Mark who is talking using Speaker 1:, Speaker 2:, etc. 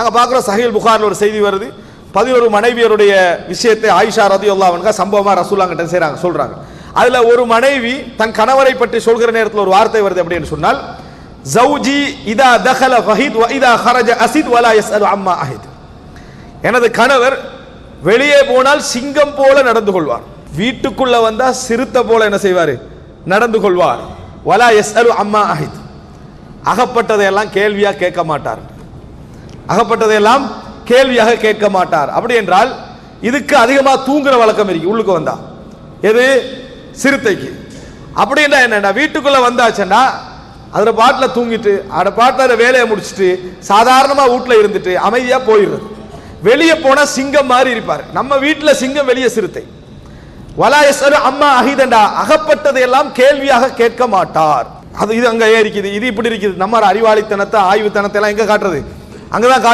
Speaker 1: நாங்கள் பார்க்குறோம் சஹீல் புகாரில் ஒரு செய்தி வருது. பதினோரு மனைவியருடைய விஷயத்தை ஆயிஷா ரதி அல்லாவனுக்கா சம்பவமாக ரசூலாங்கிட்ட செய்கிறாங்க சொல்கிறாங்க அதில் ஒரு மனைவி தன் கணவரை பற்றி சொல்கிற நேரத்தில் ஒரு வார்த்தை வருது அப்படின்னு சொன்னால் ஜவுஜி இதா தஹல ஃபஹித் வ இதா ஹரஜ அசித் வலா யஸ்அலு அம்மா அஹித். எனது கணவர் வெளியே போனால் சிங்கம் போல நடந்து கொள்வார். வீட்டுக்குள்ள வந்தால் சிறுத்தை போல என்ன செய்வார்? நடந்து கொள்வார். வலா யஸ்அலு அம்மா அஹித். அகப்பட்டதையெல்லாம் கேள்வியாக கேட்க மாட்டார். அகப்பட்டதையெல்லாம் கேள்வியாக கேட்க மாட்டார். அப்படி என்றால் இதுக்கு அதிகமாக தூங்குற வழக்கம் இருக்கு. உள்ளுக்கு வந்தா. எது? சிறுத்தைக்கு. அப்படின்னா என்னென்னா வீட்டுக்குள்ள வந்தாச்சுன்னா அதில் பாட்டில் தூங்கிட்டு அதை பாட்டில் அதை வேலையை முடிச்சுட்டு சாதாரணமாக வீட்டில் இருந்துட்டு அமைதியாக போயிடுறது. வெளியே போனால் சிங்கம் மாதிரி இருப்பார். நம்ம வீட்டில் சிங்கம் வெளியே சிறுத்தை. வலாயசரு அம்மா அஹிதண்டா. அகப்பட்டதையெல்லாம் கேள்வியாக கேட்க மாட்டார். அது இது அங்கே இருக்குது இது இப்படி இருக்குது. நம்ம அறிவாளித்தனத்தை ஆய்வுத்தனத்தை எல்லாம் எங்கே காட்டுறது? அங்கதான் காட்டு